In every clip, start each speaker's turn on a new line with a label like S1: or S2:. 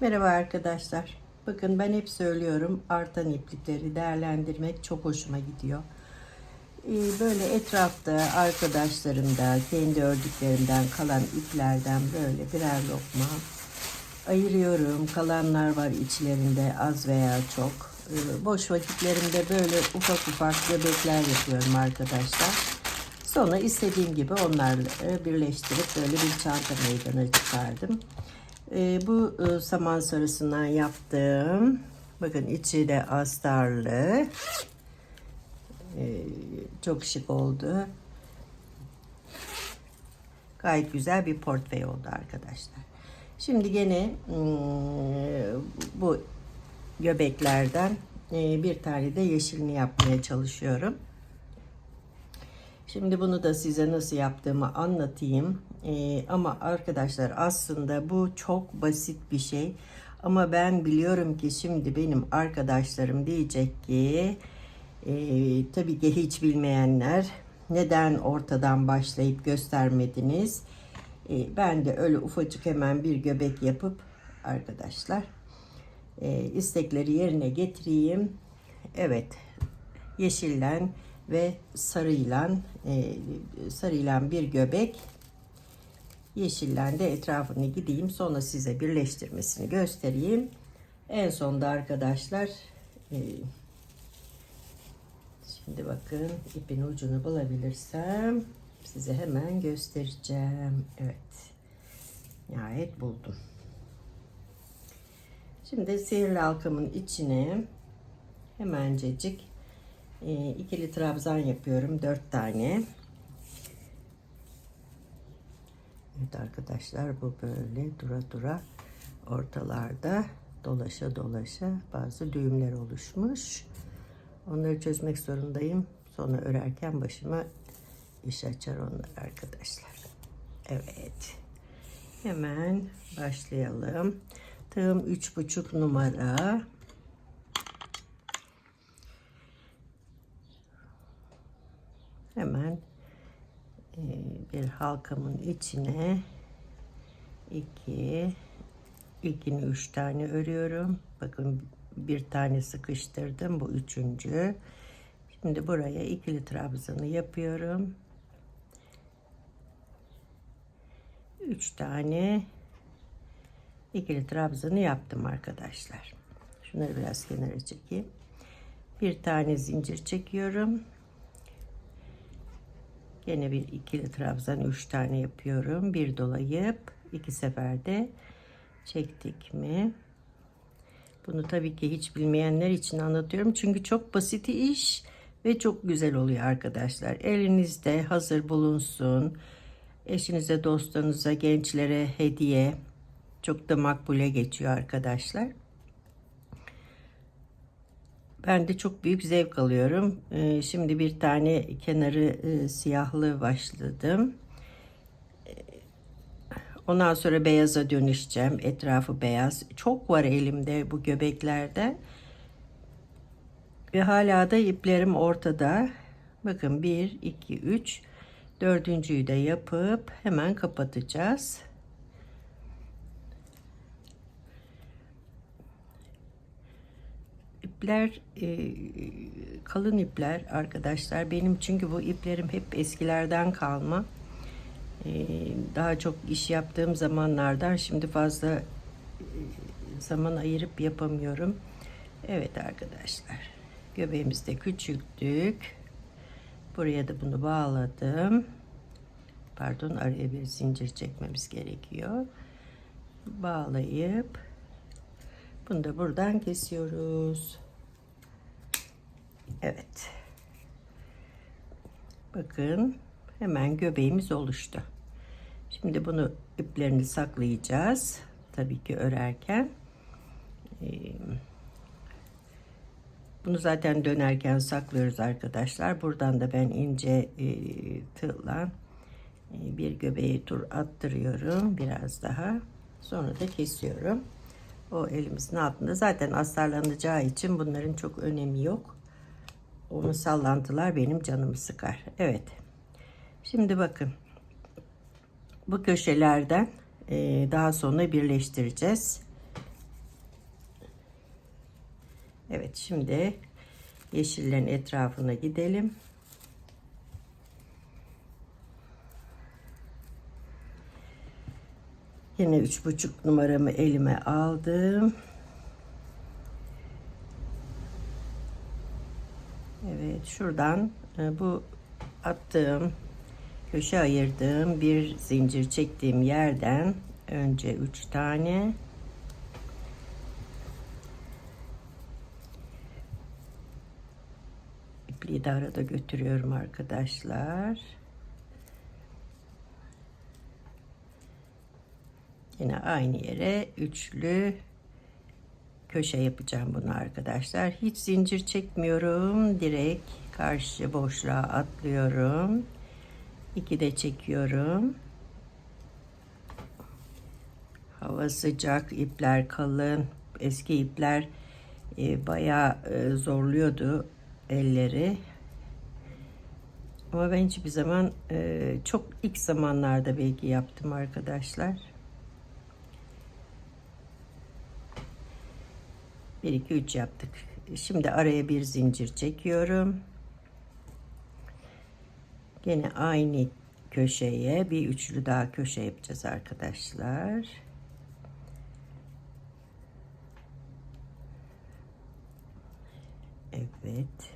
S1: Merhaba arkadaşlar. Bakın ben hep söylüyorum artan iplikleri değerlendirmek çok hoşuma gidiyor. Ee, Böyle etrafta arkadaşlarımda kendi ördüklerimden kalan iplerden böyle birer lokma ayırıyorum. Kalanlar var içlerinde az veya çok. Ee, Boş vakitlerimde böyle ufak ufak göbekler yapıyorum arkadaşlar. Sonra istediğim gibi onları birleştirip böyle bir çanta meydana çıkardım. Ee, bu e, saman sarısından yaptım. Bakın içi de astarlı. Ee, çok şık oldu. Gayet güzel bir portföy oldu arkadaşlar. Şimdi gene hmm, bu göbeklerden e, bir tane de yeşilini yapmaya çalışıyorum. Şimdi bunu da size nasıl yaptığımı anlatayım. Ee, ama arkadaşlar aslında bu çok basit bir şey. Ama ben biliyorum ki şimdi benim arkadaşlarım diyecek ki e, tabii ki hiç bilmeyenler neden ortadan başlayıp göstermediniz? E, ben de öyle ufacık hemen bir göbek yapıp arkadaşlar e, istekleri yerine getireyim. Evet yeşillen ve sarıyla e, sarıyla bir göbek yeşillen de etrafını gideyim sonra size birleştirmesini göstereyim en sonda arkadaşlar e, şimdi bakın ipin ucunu bulabilirsem size hemen göstereceğim evet nihayet buldum şimdi sihirli halkamın içine hemencecik e, ikili trabzan yapıyorum. Dört tane. Evet arkadaşlar bu böyle dura dura ortalarda dolaşa dolaşa bazı düğümler oluşmuş. Onları çözmek zorundayım. Sonra örerken başıma iş açar onlar arkadaşlar. Evet. Hemen başlayalım. Tığım üç buçuk numara. hemen bir halkamın içine iki ilkini üç tane örüyorum. Bakın bir tane sıkıştırdım bu üçüncü. Şimdi buraya ikili trabzanı yapıyorum. Üç tane ikili trabzanı yaptım arkadaşlar. Şunları biraz kenara çekeyim. Bir tane zincir çekiyorum Yine bir ikili trabzan üç tane yapıyorum. Bir dolayıp iki seferde çektik mi? Bunu tabii ki hiç bilmeyenler için anlatıyorum. Çünkü çok basit iş ve çok güzel oluyor arkadaşlar. Elinizde hazır bulunsun. Eşinize, dostlarınıza, gençlere hediye. Çok da makbule geçiyor arkadaşlar. Ben de çok büyük zevk alıyorum. Ee, şimdi bir tane kenarı e, siyahlı başladım. Ee, ondan sonra beyaza dönüşeceğim. Etrafı beyaz. Çok var elimde bu göbeklerde. Ve hala da iplerim ortada. Bakın 1, 2, 3. Dördüncüyü de yapıp hemen kapatacağız. İpler e, kalın ipler arkadaşlar. Benim çünkü bu iplerim hep eskilerden kalma. E, daha çok iş yaptığım zamanlardan şimdi fazla e, zaman ayırıp yapamıyorum. Evet arkadaşlar göbeğimizde küçülttük. Buraya da bunu bağladım. Pardon araya bir zincir çekmemiz gerekiyor. Bağlayıp bunu da buradan kesiyoruz. Evet. Bakın hemen göbeğimiz oluştu. Şimdi bunu iplerini saklayacağız. Tabii ki örerken. Bunu zaten dönerken saklıyoruz arkadaşlar. Buradan da ben ince tığla bir göbeği tur attırıyorum. Biraz daha. Sonra da kesiyorum o elimizin altında zaten astarlanacağı için bunların çok önemi yok. Onun sallantılar benim canımı sıkar. Evet. Şimdi bakın. Bu köşelerden e, daha sonra birleştireceğiz. Evet şimdi yeşillerin etrafına gidelim. Yine üç buçuk numaramı elime aldım. Evet şuradan e, bu attığım köşe ayırdığım bir zincir çektiğim yerden önce üç tane ipliği de arada götürüyorum arkadaşlar. Yine aynı yere üçlü köşe yapacağım bunu arkadaşlar. Hiç zincir çekmiyorum. Direkt karşı boşluğa atlıyorum. İki de çekiyorum. Hava sıcak, ipler kalın. Eski ipler e, bayağı e, zorluyordu elleri. Ama ben hiçbir zaman e, çok ilk zamanlarda belki yaptım arkadaşlar. 1 2 3 yaptık. Şimdi araya bir zincir çekiyorum. Gene aynı köşeye bir üçlü daha köşe yapacağız arkadaşlar. Evet.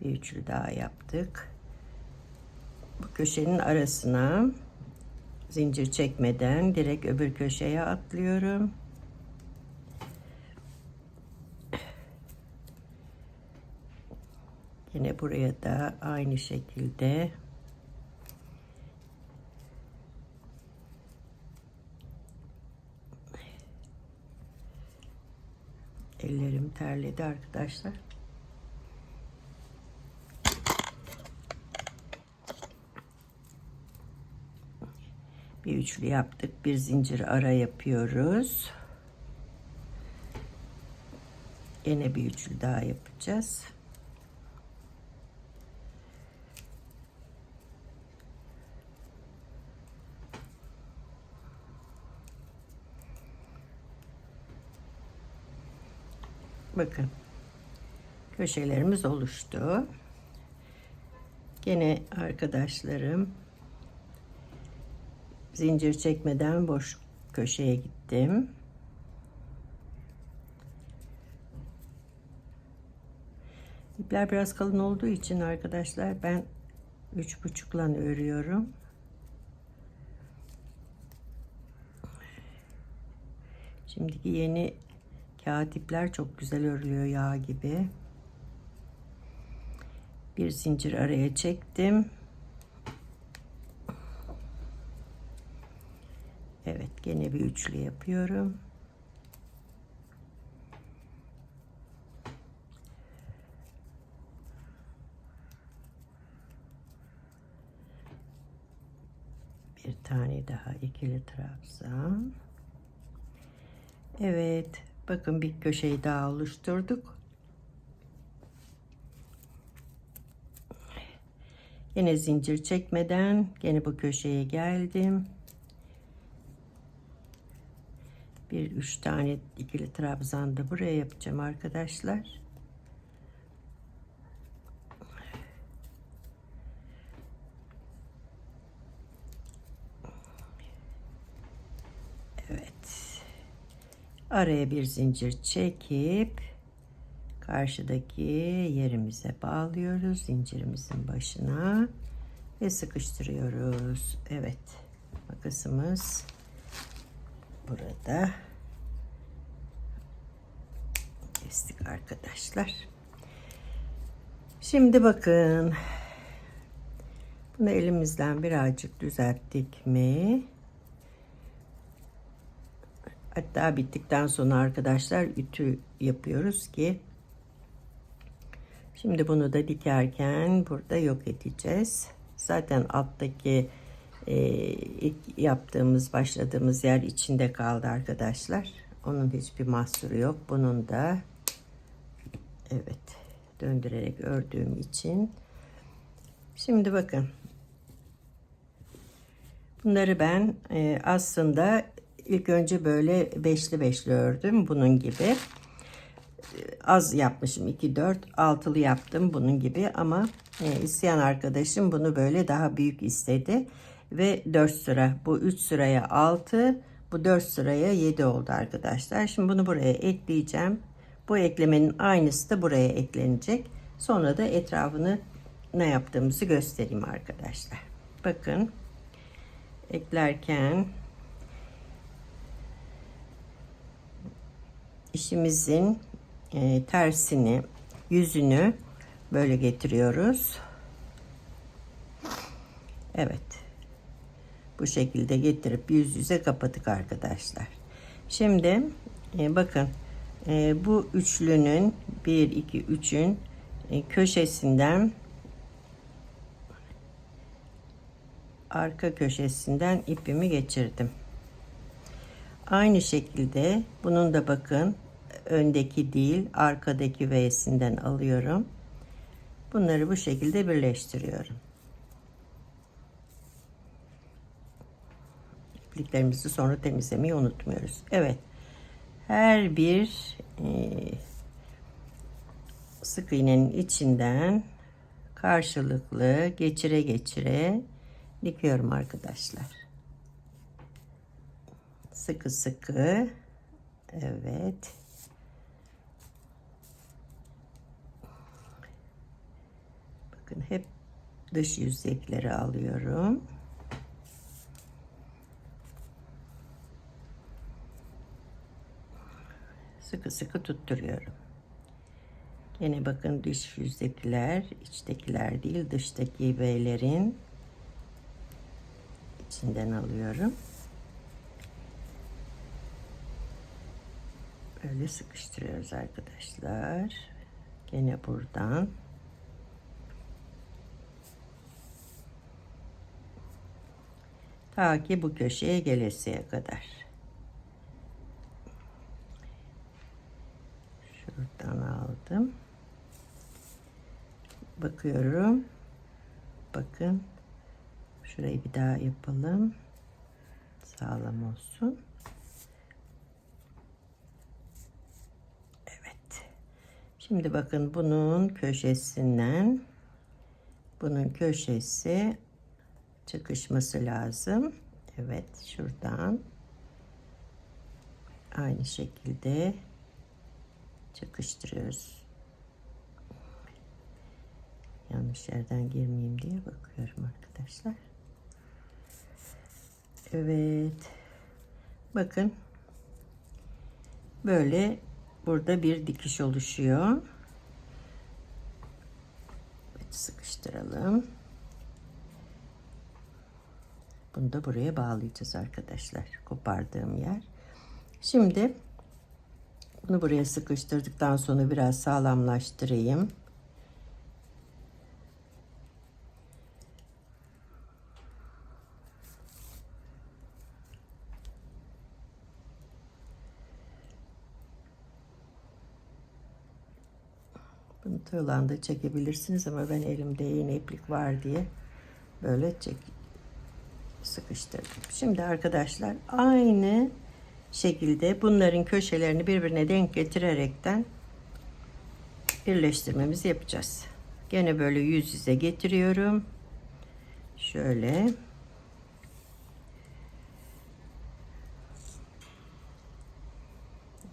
S1: Bir üçlü daha yaptık. Bu köşenin arasına zincir çekmeden direkt öbür köşeye atlıyorum. Yine buraya da aynı şekilde Ellerim terledi arkadaşlar. Bir üçlü yaptık. Bir zincir ara yapıyoruz. Yine bir üçlü daha yapacağız. Bakın. Köşelerimiz oluştu. Gene arkadaşlarım zincir çekmeden boş köşeye gittim. İpler biraz kalın olduğu için arkadaşlar ben üç buçukla örüyorum. Şimdiki yeni Kağıt ipler çok güzel örülüyor yağ gibi. Bir zincir araya çektim. Evet gene bir üçlü yapıyorum. Bir tane daha ikili trabzan. Evet Bakın bir köşeyi daha oluşturduk. Yine zincir çekmeden gene bu köşeye geldim. Bir üç tane ikili trabzan da buraya yapacağım arkadaşlar. Araya bir zincir çekip karşıdaki yerimize bağlıyoruz zincirimizin başına ve sıkıştırıyoruz. Evet. Makasımız burada. Kestik arkadaşlar. Şimdi bakın. Bunu elimizden birazcık düzelttik mi? Hatta bittikten sonra arkadaşlar ütü yapıyoruz ki şimdi bunu da dikerken burada yok edeceğiz. Zaten alttaki e, ilk yaptığımız başladığımız yer içinde kaldı arkadaşlar. Onun hiçbir mahsuru yok. Bunun da evet döndürerek ördüğüm için şimdi bakın bunları ben e, aslında İlk önce böyle beşli beşli ördüm bunun gibi. az yapmışım 2 4 altılı yaptım bunun gibi ama e, isteyen arkadaşım bunu böyle daha büyük istedi ve 4 sıra bu 3 sıraya 6 bu 4 sıraya 7 oldu arkadaşlar. Şimdi bunu buraya ekleyeceğim. Bu eklemenin aynısı da buraya eklenecek. Sonra da etrafını ne yaptığımızı göstereyim arkadaşlar. Bakın eklerken işimizin e, tersini yüzünü böyle getiriyoruz. Evet. Bu şekilde getirip yüz yüze kapatık arkadaşlar. Şimdi e, bakın e, bu üçlünün 1 2 3'ün e, köşesinden arka köşesinden ipimi geçirdim. Aynı şekilde bunun da bakın öndeki değil arkadaki V'sinden alıyorum. Bunları bu şekilde birleştiriyorum. İpliklerimizi sonra temizlemeyi unutmuyoruz. Evet. Her bir e, sık iğnenin içinden karşılıklı geçire geçire dikiyorum arkadaşlar. Sıkı sıkı. Evet. Bakın hep dış yüzeyleri alıyorum. Sıkı sıkı tutturuyorum. Yine bakın dış yüzdekiler, içtekiler değil, dıştaki B'lerin içinden alıyorum. Böyle sıkıştırıyoruz arkadaşlar. Gene buradan. Ta ki bu köşeye gelesiye kadar. Şuradan aldım. Bakıyorum. Bakın. Şurayı bir daha yapalım. Sağlam olsun. Şimdi bakın bunun köşesinden bunun köşesi çıkışması lazım. Evet şuradan aynı şekilde çakıştırıyoruz. Yanlış yerden girmeyeyim diye bakıyorum arkadaşlar. Evet. Bakın. Böyle burada bir dikiş oluşuyor. Evet, sıkıştıralım. Bunu da buraya bağlayacağız arkadaşlar. Kopardığım yer. Şimdi bunu buraya sıkıştırdıktan sonra biraz sağlamlaştırayım. Bunu tığlanda çekebilirsiniz ama ben elimde yine iplik var diye böyle çek sıkıştırdım. Şimdi arkadaşlar aynı şekilde bunların köşelerini birbirine denk getirerekten birleştirmemizi yapacağız. Gene böyle yüz yüze getiriyorum. Şöyle.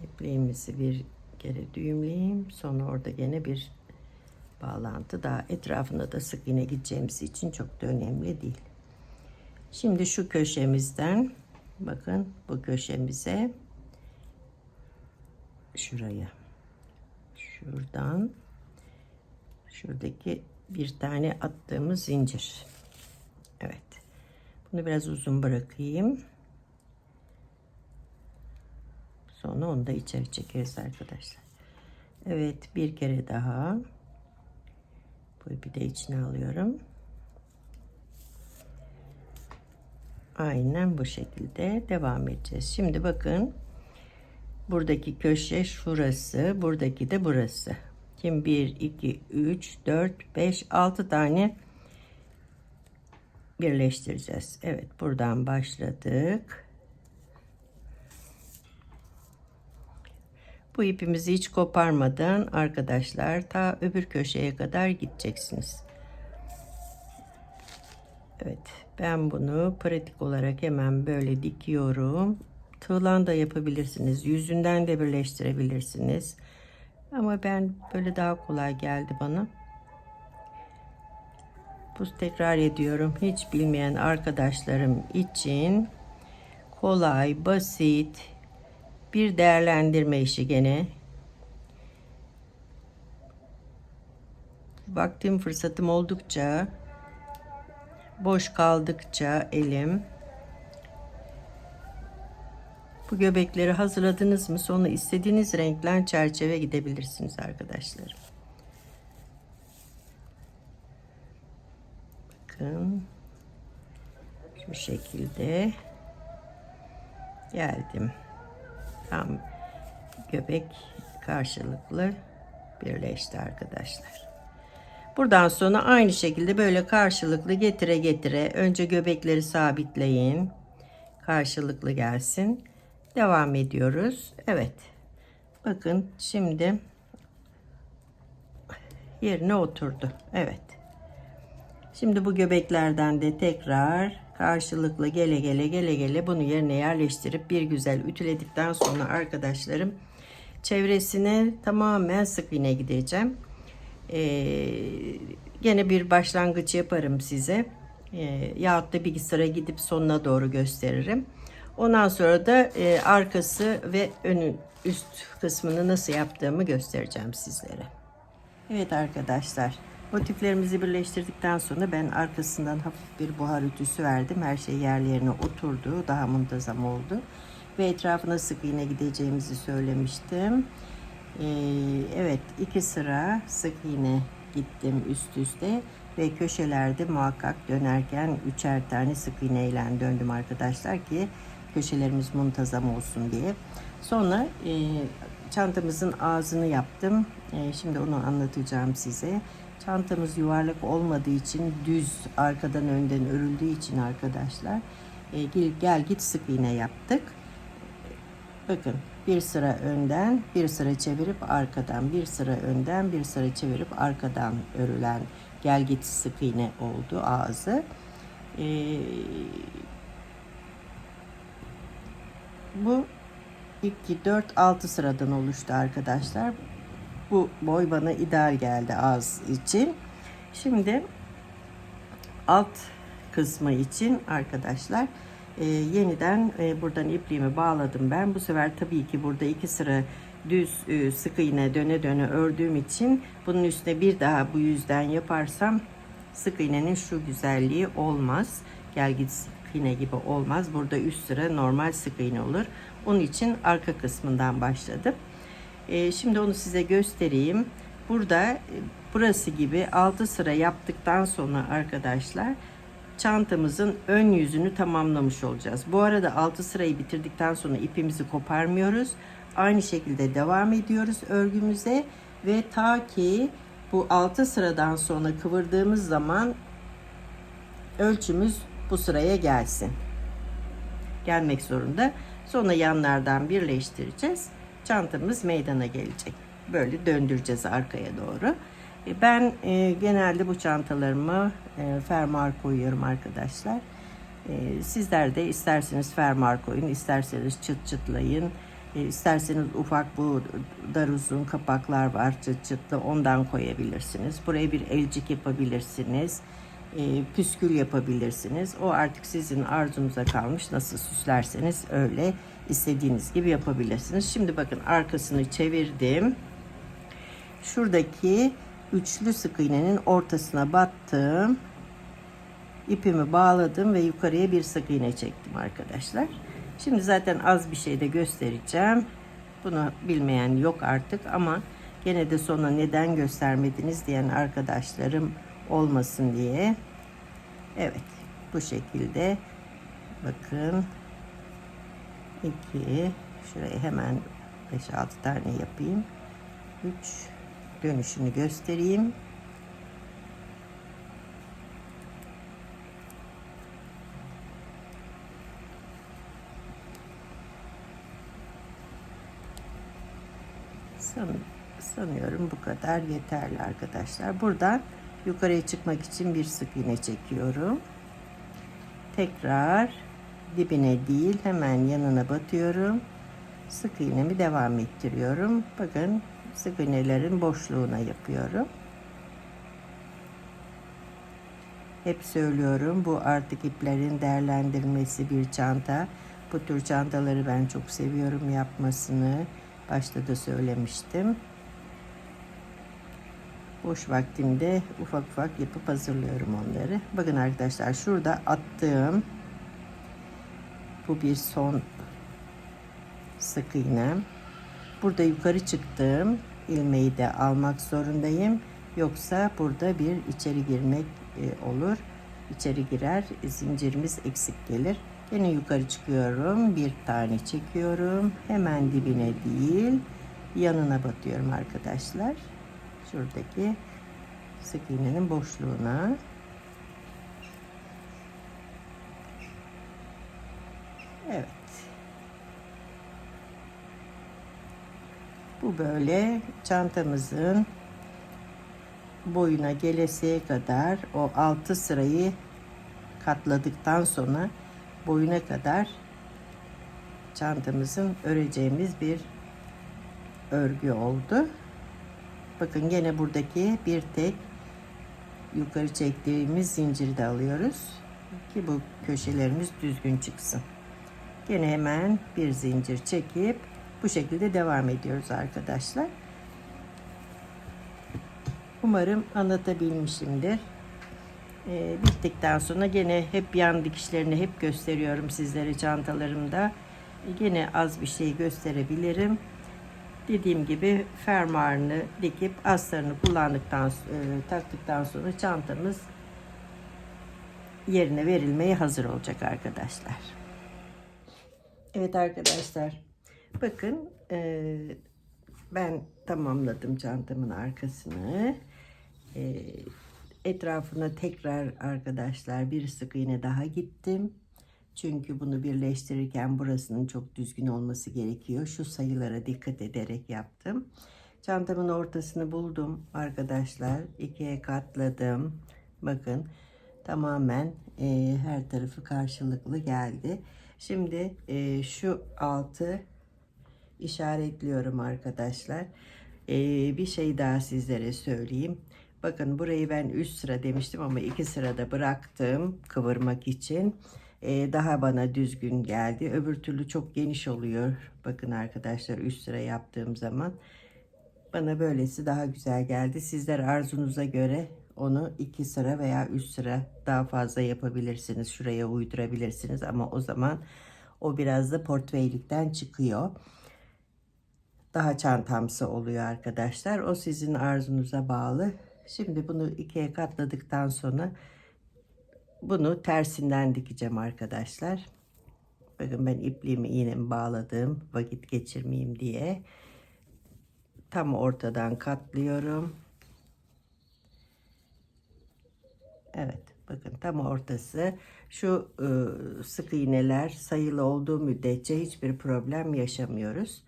S1: İpliğimizi bir kere düğümleyeyim. Sonra orada gene bir bağlantı daha etrafında da sık iğne gideceğimiz için çok da önemli değil. Şimdi şu köşemizden bakın bu köşemize şuraya şuradan şuradaki bir tane attığımız zincir. Evet. Bunu biraz uzun bırakayım. Sonra onu da içeri çekeriz arkadaşlar. Evet bir kere daha bu ipi de içine alıyorum. Aynen bu şekilde devam edeceğiz. Şimdi bakın buradaki köşe şurası, buradaki de burası. Şimdi 1, 2, 3, 4, 5, 6 tane birleştireceğiz. Evet buradan başladık. Bu ipimizi hiç koparmadan arkadaşlar ta öbür köşeye kadar gideceksiniz. Evet ben bunu pratik olarak hemen böyle dikiyorum. Tığlan da yapabilirsiniz. Yüzünden de birleştirebilirsiniz. Ama ben böyle daha kolay geldi bana. Bu tekrar ediyorum. Hiç bilmeyen arkadaşlarım için kolay, basit bir değerlendirme işi gene. Vaktim fırsatım oldukça boş kaldıkça elim bu göbekleri hazırladınız mı sonra istediğiniz renklen çerçeve gidebilirsiniz arkadaşlar. Bakın şu şekilde geldim. Tam göbek karşılıklı birleşti arkadaşlar. Buradan sonra aynı şekilde böyle karşılıklı getire getire önce göbekleri sabitleyin. Karşılıklı gelsin. Devam ediyoruz. Evet. Bakın şimdi yerine oturdu. Evet. Şimdi bu göbeklerden de tekrar karşılıklı gele gele gele gele bunu yerine yerleştirip bir güzel ütüledikten sonra arkadaşlarım çevresine tamamen sık iğne gideceğim. Ee, gene bir başlangıç yaparım size. Ee, yahut da bilgisayara gidip sonuna doğru gösteririm. Ondan sonra da e, arkası ve önün üst kısmını nasıl yaptığımı göstereceğim sizlere. Evet arkadaşlar motiflerimizi birleştirdikten sonra ben arkasından hafif bir buhar ütüsü verdim. Her şey yerli yerine oturdu. Daha muntazam oldu. Ve etrafına sık iğne gideceğimizi söylemiştim. Ee, evet iki sıra sık iğne gittim üst üste ve köşelerde muhakkak dönerken üçer tane sık iğneyle döndüm arkadaşlar ki köşelerimiz muntazam olsun diye. Sonra e, çantamızın ağzını yaptım. E, şimdi onu anlatacağım size. Çantamız yuvarlak olmadığı için düz arkadan önden örüldüğü için arkadaşlar e, gel, gel git sık iğne yaptık. Bakın bir sıra önden bir sıra çevirip arkadan bir sıra önden bir sıra çevirip arkadan örülen gel git sık iğne oldu ağzı. Ee, bu 2, 4, 6 sıradan oluştu arkadaşlar. Bu boy bana ideal geldi ağız için. Şimdi alt kısmı için arkadaşlar e, yeniden e, buradan ipliğimi bağladım ben. Bu sefer tabii ki burada iki sıra düz e, sık iğne döne döne ördüğüm için bunun üstüne bir daha bu yüzden yaparsam sık iğnenin şu güzelliği olmaz. Gel git sık iğne gibi olmaz. Burada üst sıra normal sık iğne olur. Onun için arka kısmından başladım. E, şimdi onu size göstereyim. Burada e, burası gibi 6 sıra yaptıktan sonra arkadaşlar çantamızın ön yüzünü tamamlamış olacağız. Bu arada 6 sırayı bitirdikten sonra ipimizi koparmıyoruz. Aynı şekilde devam ediyoruz örgümüze ve ta ki bu 6 sıradan sonra kıvırdığımız zaman ölçümüz bu sıraya gelsin. Gelmek zorunda. Sonra yanlardan birleştireceğiz. Çantamız meydana gelecek. Böyle döndüreceğiz arkaya doğru. E, ben e, genelde bu çantalarımı e, fermuar koyuyorum arkadaşlar. E, sizler de isterseniz fermuar koyun, isterseniz çıt çıtlayın. E, isterseniz ufak bu dar uzun kapaklar var çıt çıtlı ondan koyabilirsiniz. Buraya bir elcik yapabilirsiniz. E, püskül yapabilirsiniz. O artık sizin arzunuza kalmış. Nasıl süslerseniz öyle istediğiniz gibi yapabilirsiniz. Şimdi bakın arkasını çevirdim. Şuradaki üçlü sık iğnenin ortasına battım. İpimi bağladım ve yukarıya bir sık iğne çektim arkadaşlar. Şimdi zaten az bir şey de göstereceğim. Bunu bilmeyen yok artık ama gene de sonra neden göstermediniz diyen arkadaşlarım olmasın diye. Evet bu şekilde bakın 2 şuraya hemen 5-6 tane yapayım 3 dönüşünü göstereyim San, sanıyorum bu kadar yeterli arkadaşlar. Buradan yukarıya çıkmak için bir sık iğne çekiyorum. Tekrar dibine değil hemen yanına batıyorum. Sık iğnemi devam ettiriyorum. Bakın sık iğnelerin boşluğuna yapıyorum. Hep söylüyorum bu artık iplerin değerlendirilmesi bir çanta. Bu tür çantaları ben çok seviyorum yapmasını. Başta da söylemiştim. Boş vaktimde ufak ufak yapıp hazırlıyorum onları. Bakın arkadaşlar şurada attığım bu bir son sık iğnem. Burada yukarı çıktığım ilmeği de almak zorundayım. Yoksa burada bir içeri girmek e, olur. İçeri girer zincirimiz eksik gelir. Yine yukarı çıkıyorum. Bir tane çekiyorum. Hemen dibine değil yanına batıyorum arkadaşlar. Şuradaki sık iğnenin boşluğuna. Evet. Bu böyle çantamızın boyuna gelesiye kadar o altı sırayı katladıktan sonra boyuna kadar çantamızın öreceğimiz bir örgü oldu. Bakın gene buradaki bir tek yukarı çektiğimiz zinciri de alıyoruz ki bu köşelerimiz düzgün çıksın. Gene hemen bir zincir çekip bu şekilde devam ediyoruz arkadaşlar. Umarım anlatabilmişimdir. Ee, bittikten sonra gene hep yan dikişlerini hep gösteriyorum sizlere çantalarımda. Gene az bir şey gösterebilirim. Dediğim gibi fermuarını dikip astarını kullandıktan e, taktıktan sonra çantamız yerine verilmeye hazır olacak arkadaşlar. Evet arkadaşlar. Bakın e, ben tamamladım çantamın arkasını. E, etrafına tekrar arkadaşlar bir sık iğne daha gittim. Çünkü bunu birleştirirken burasının çok düzgün olması gerekiyor. Şu sayılara dikkat ederek yaptım. Çantamın ortasını buldum arkadaşlar. ikiye katladım. Bakın tamamen e, her tarafı karşılıklı geldi. Şimdi e, şu altı işaretliyorum arkadaşlar. E, bir şey daha sizlere söyleyeyim. Bakın burayı ben üst sıra demiştim ama iki sırada bıraktım kıvırmak için. Ee, daha bana düzgün geldi. Öbür türlü çok geniş oluyor. Bakın arkadaşlar üst sıra yaptığım zaman. Bana böylesi daha güzel geldi. Sizler arzunuza göre onu iki sıra veya üst sıra daha fazla yapabilirsiniz. Şuraya uydurabilirsiniz ama o zaman o biraz da portföylikten çıkıyor. Daha çantamsı oluyor arkadaşlar. O sizin arzunuza bağlı. Şimdi bunu ikiye katladıktan sonra bunu tersinden dikeceğim arkadaşlar. Bakın ben ipliğimi iğnemi bağladım vakit geçirmeyeyim diye. Tam ortadan katlıyorum. Evet bakın tam ortası. Şu ıı, sık iğneler sayılı olduğu müddetçe hiçbir problem yaşamıyoruz.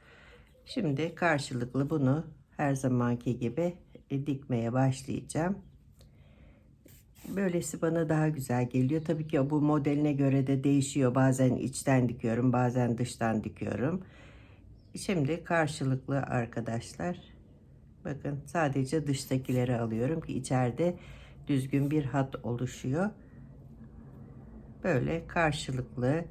S1: Şimdi karşılıklı bunu her zamanki gibi e, dikmeye başlayacağım. Böylesi bana daha güzel geliyor. Tabii ki bu modeline göre de değişiyor. Bazen içten dikiyorum, bazen dıştan dikiyorum. Şimdi karşılıklı arkadaşlar. Bakın sadece dıştakileri alıyorum ki içeride düzgün bir hat oluşuyor. Böyle karşılıklı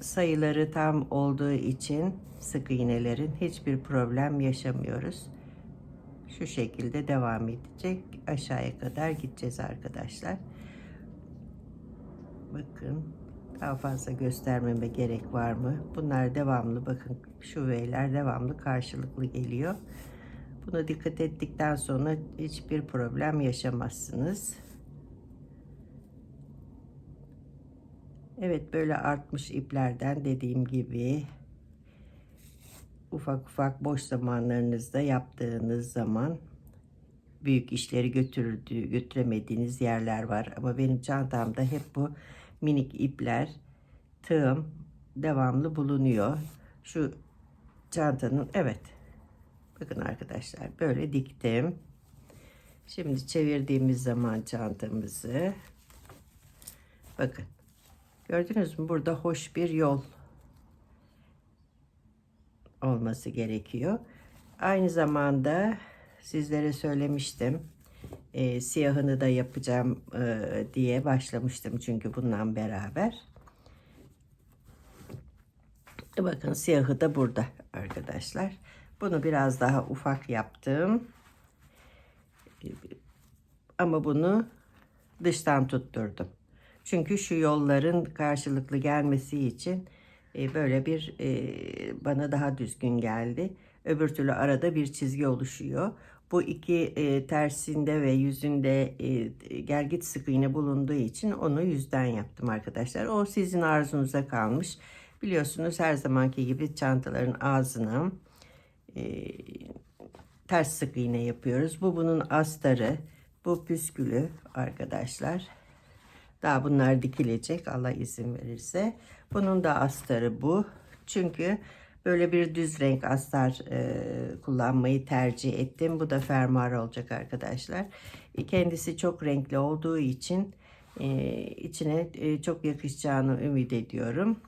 S1: sayıları tam olduğu için sık iğnelerin hiçbir problem yaşamıyoruz şu şekilde devam edecek. Aşağıya kadar gideceğiz arkadaşlar. Bakın daha fazla göstermeme gerek var mı? Bunlar devamlı bakın şu V'ler devamlı karşılıklı geliyor. Buna dikkat ettikten sonra hiçbir problem yaşamazsınız. Evet böyle artmış iplerden dediğim gibi ufak ufak boş zamanlarınızda yaptığınız zaman büyük işleri götürdüğü, götüremediğiniz yerler var. Ama benim çantamda hep bu minik ipler, tığım devamlı bulunuyor. Şu çantanın evet Bakın arkadaşlar böyle diktim. Şimdi çevirdiğimiz zaman çantamızı bakın gördünüz mü burada hoş bir yol olması gerekiyor. Aynı zamanda sizlere söylemiştim. e, siyahını da yapacağım e, diye başlamıştım çünkü bundan beraber. Bakın siyahı da burada arkadaşlar. Bunu biraz daha ufak yaptım. Ama bunu dıştan tutturdum. Çünkü şu yolların karşılıklı gelmesi için e, böyle bir e, bana daha düzgün geldi. Öbür türlü arada bir çizgi oluşuyor. Bu iki e, tersinde ve yüzünde e, gelgit sık iğne bulunduğu için onu yüzden yaptım arkadaşlar. O sizin arzunuza kalmış. Biliyorsunuz her zamanki gibi çantaların ağzına ters sık iğne yapıyoruz. Bu bunun astarı, bu püskülü arkadaşlar. Daha bunlar dikilecek Allah izin verirse. Bunun da astarı bu. Çünkü böyle bir düz renk astar e, kullanmayı tercih ettim. Bu da fermuar olacak arkadaşlar. E, kendisi çok renkli olduğu için e, içine e, çok yakışacağını ümit ediyorum.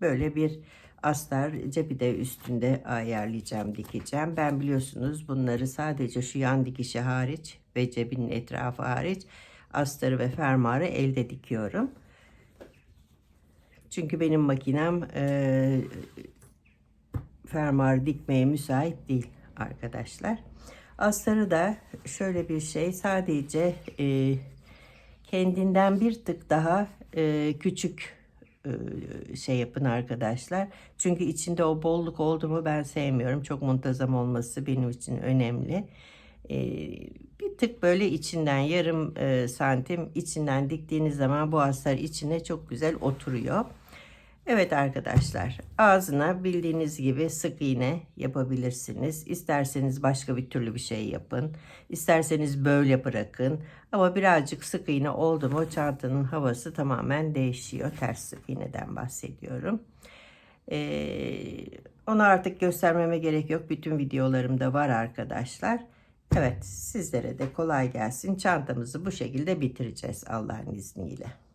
S1: Böyle bir astar cebi de üstünde ayarlayacağım dikeceğim. Ben biliyorsunuz bunları sadece şu yan dikişi hariç ve cebinin etrafı hariç astarı ve fermuarı elde dikiyorum. Çünkü benim makinem e, fermuar dikmeye müsait değil arkadaşlar. Astarı da şöyle bir şey sadece e, kendinden bir tık daha e, küçük e, şey yapın arkadaşlar. Çünkü içinde o bolluk oldu ben sevmiyorum. Çok muntazam olması benim için önemli. E, bir tık böyle içinden yarım e, santim içinden diktiğiniz zaman bu astar içine çok güzel oturuyor. Evet arkadaşlar ağzına bildiğiniz gibi sık iğne yapabilirsiniz. İsterseniz başka bir türlü bir şey yapın. İsterseniz böyle bırakın. Ama birazcık sık iğne oldu mu çantanın havası tamamen değişiyor. Ters sık iğneden bahsediyorum. Ee, onu artık göstermeme gerek yok. Bütün videolarımda var arkadaşlar. Evet sizlere de kolay gelsin. Çantamızı bu şekilde bitireceğiz Allah'ın izniyle.